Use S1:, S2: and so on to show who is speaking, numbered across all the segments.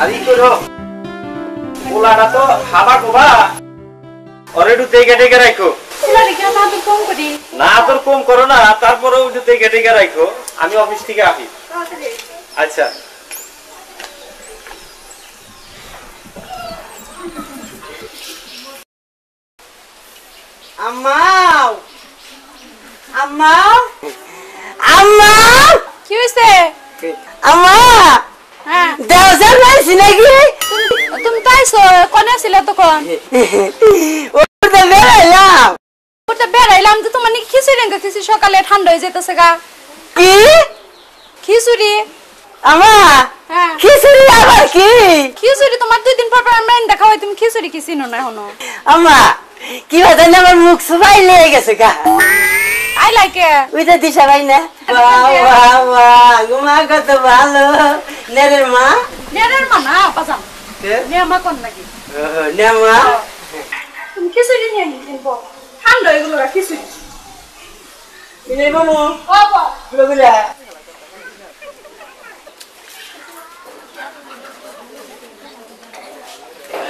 S1: আর ই করো পোলাটা তো হাবা কোবা। ওরে একটু তেগে টেগে রাখো না তোর কম করো। না তারপরেও একটু তেগে টেগে রাখো আমি অফিস থেকে আসি। আচ্ছা।
S2: কি হয়েছে
S3: আম্মা!
S2: হ্যাঁ।
S3: দেওসার পাইছি নাকি?
S2: তুমি- আইসো কনে ছিল তখন?
S3: ওটা বেড়াইলাম।
S2: ওটা বেড়াইলাম তো তোমার নাকি খিচুড়ি রেঙ্গে খিচুড়ি সকালে ঠান্ডা হয়ে যেতেছে গা।
S3: কি?
S2: খিচুড়ি?
S3: আমা?
S2: হ্যাঁ।
S3: খিচুড়ি আবার কি?
S2: খিচুড়ি তোমার দুই দিন পর পর আমরা দেখা হয় তুমি খিচুড়ি কি চিনো না এখনও?
S3: আম্মা কি বাতা আমার মুখ সবাই লেগে গেছে গা।
S2: আই লাইক
S3: ওইটা দিশা ভাই না? বাহ বাহ বাহ গুমা কত ভালো। নেরের মা
S2: নেড়ের মা না বাজাম নে মা কোন নাকি
S3: নেমা
S2: তুমি খিচুড়ি নিয়ে নিবো ঠান্ডা হয়ে গেল খিচুড়ি
S3: মিলে মামু
S2: ও বা
S3: লোগুলা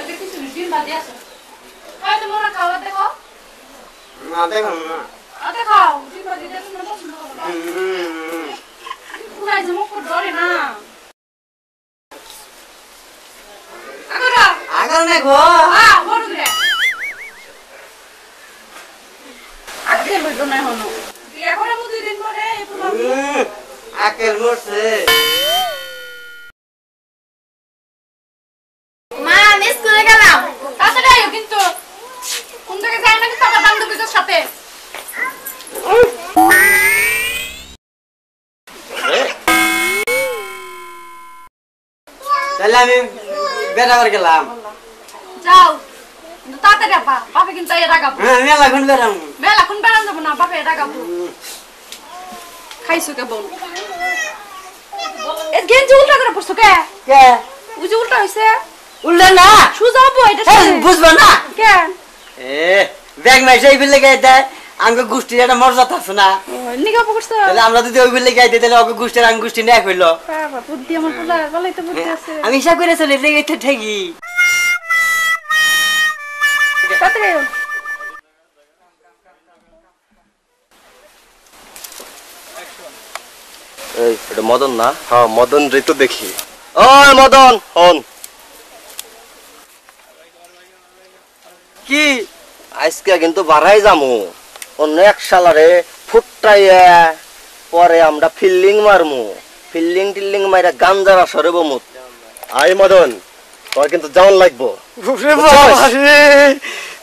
S2: খিচুড়ি ডিম বাদি আছে খাই তোমরা খাওয়া দেখো
S3: না দেখো না
S2: আতে খাও ডিম বাদি দেখো না পছন্দ করো না পুরাই জমা করে ধরে না আগার
S3: না গো।
S2: আ বড় করে আগে লইলো না হনো বিয়া করে মু দুই দিন পরে
S3: আকেল মরছে
S2: মা আমি স্কুলে গেলাম। তাড়াতাড়ি কিন্তু কোন জায়গায় যাই না কিন্তু আমার বান্ধবীদের সাথে।
S3: তাহলে আমি বেড়াবার গেলাম।
S2: যাও। তাড়াতাড়ি আপা বাপে কিন্তু এ রাগাবো।
S3: হ্যাঁ মেলা কোন বেড়াম।
S2: মেলা কোন বেড়ান যাব না বাপে রাগাবো। খাইছো কে এ গেঞ্জি উল্টা করে পড়ছো কে?
S3: কে?
S2: যে উল্টা হইছে।
S3: উল্টা না?
S2: সুজা এটা
S3: বুঝব না?
S2: কেন
S3: এ ব্যাগ মাইছে এই বিলে গাইতে আঙ্গ গোষ্ঠীর একটা মর্যাদা আছে না? তাহলে আমরা যদি ওই বিলে গাইতে তাহলে অগ গোষ্ঠীর আঙ্গ গোষ্ঠী নেক হইল
S2: বাবা বুদ্ধি আমার পোলা বলাই তো বুদ্ধি আছে।
S3: আমি হিসাব করে চলে লেগে ঠেকি।
S2: আইও।
S1: এই এটা মদন না? হ্যাঁ মদন রে তো দেখি। ওই মদন হন।
S3: কি?
S1: আজকে কিন্তু বাড়াই যামু। অন্য এক সালারে ফুটাইয়া পরে আমরা ফিল্ডিং মারমু। ফিল্ডিং টিল্ডিং মাইরা গাঞ্জার আসরে বমু আই মদন তোর কিন্তু জান লাগবো।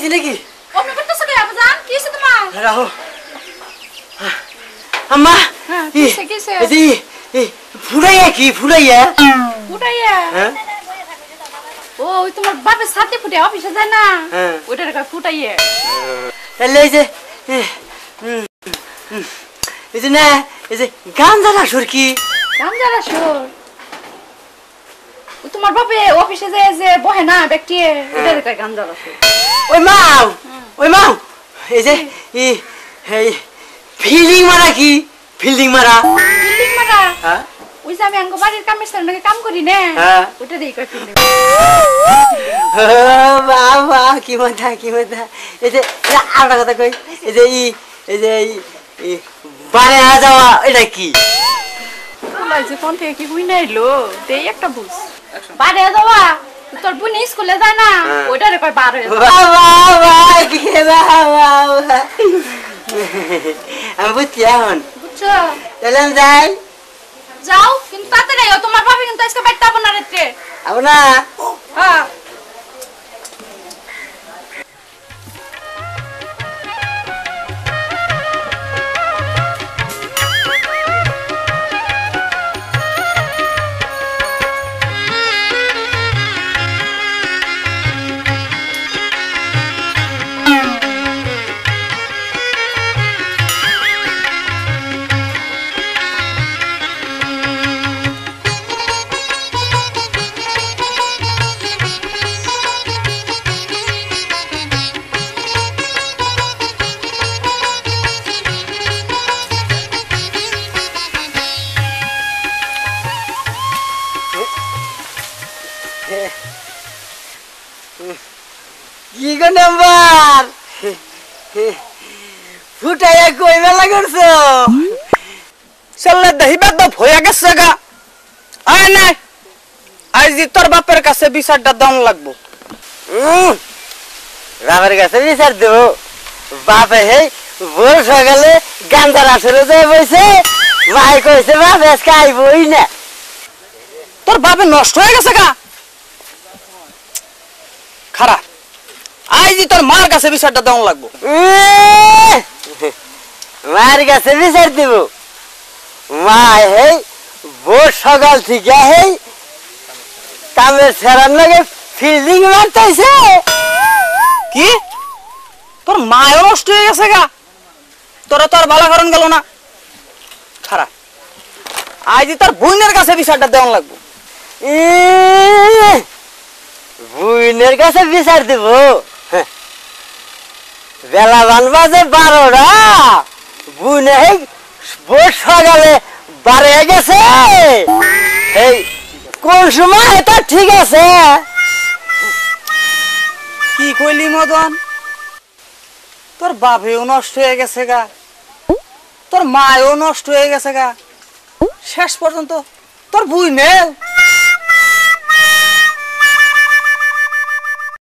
S3: খাইছি নাকি?
S2: অমনি করতেছো কে আবাজান কিসে তোমার?
S3: রাহো আম্মা
S2: হ্যাঁ, কিসে, কিসে?
S3: এই যে ফুলাইয়া কি ফুলাইয়া হ্যাঁ?
S2: ও ওই তোমার বাপের সাথে ফুটে অফিসে যায় না?
S3: হ্যাঁ।
S2: ওইটার কয় ফুটাইয়া।
S3: তাহলে এই যে এই না এই যে গাঞ্জা আসর কি?
S2: তোমার বাপে অফিসে যায় যে বহে না ব্যক্তি ওইটার কয় গাঞ্জারা সুর।
S3: ওই মাও ওই মাও এই যে ই এই ফিল্ডিং মারা কি ফিল্ডিং মারা
S2: ফিল্ডিং মারা
S3: হ্যাঁ
S2: ওই যে আমি আঙ্গ বাড়ির কামের সামনে কাম করি না
S3: হ্যাঁ।
S2: ওইটা দিয়ে কয় ফিল্ডিং
S3: বাবা কি মজা কি মজা এই যে এই যে আর একটা কথা কই এই যে ই এই যে ই ই বারে আ যাওয়া এটা কি
S2: বলাই যে কোন থেকে কি হুই নাইলো দেই একটা বুঝ বারে যাওয়া তোর বোন স্কুলে যায় না? ওইটা রেকর্ড বার
S3: হয়ে আমি বুঝছি এখন।
S2: বুঝছ?
S3: যাই।
S2: যাও কিন্তু তাড়াতাড়ি তোমার ভাবি কিন্তু আজকে বাইতে পাবো না রেত্রে।
S3: না। কি গো নাম্বার? ফুটাইয়া কই মেলা করছ
S4: চললে দেহিবা তো গেছে গা। আয় নাই। আজ তোর বাপের কাছে বিচারটা দম লাগবো।
S3: বাপের কাছে বিচার দেব। বাপে হে ভোর সকালে গান্দার আসরে যায় বইছে। ভাই কইছে বাপ আজকে আইবই না।
S4: তোর বাপে নষ্ট হয়ে গেছে গা। খারাপ। আজ তোর মার কাছে বিচারটা দম লাগবো।
S3: মার কাছে বিচার দেব। মা হে ভোর সকাল থেকে হে কামের সেরার লগে ফিল্ডিং মারতেছে
S4: কি? তোর মায়ও নষ্ট হয়ে গেছে গা। তোরা তোর ভালো কারণ গেল না। খারাপ আজ তোর বোনের কাছে বিচারটা দেওয়ান লাগবো।
S3: বুইনের কাছে বিচার দেব। বেলা বারোটা। বুনে সকালে বারে গেছে। এই কোন সময়? এটা ঠিক আছে।
S4: কি কইলি মদন? তোর বাপেও নষ্ট হয়ে গেছে গা। তোর মায়ও নষ্ট হয়ে গেছে গা। শেষ পর্যন্ত তোর বুই নেও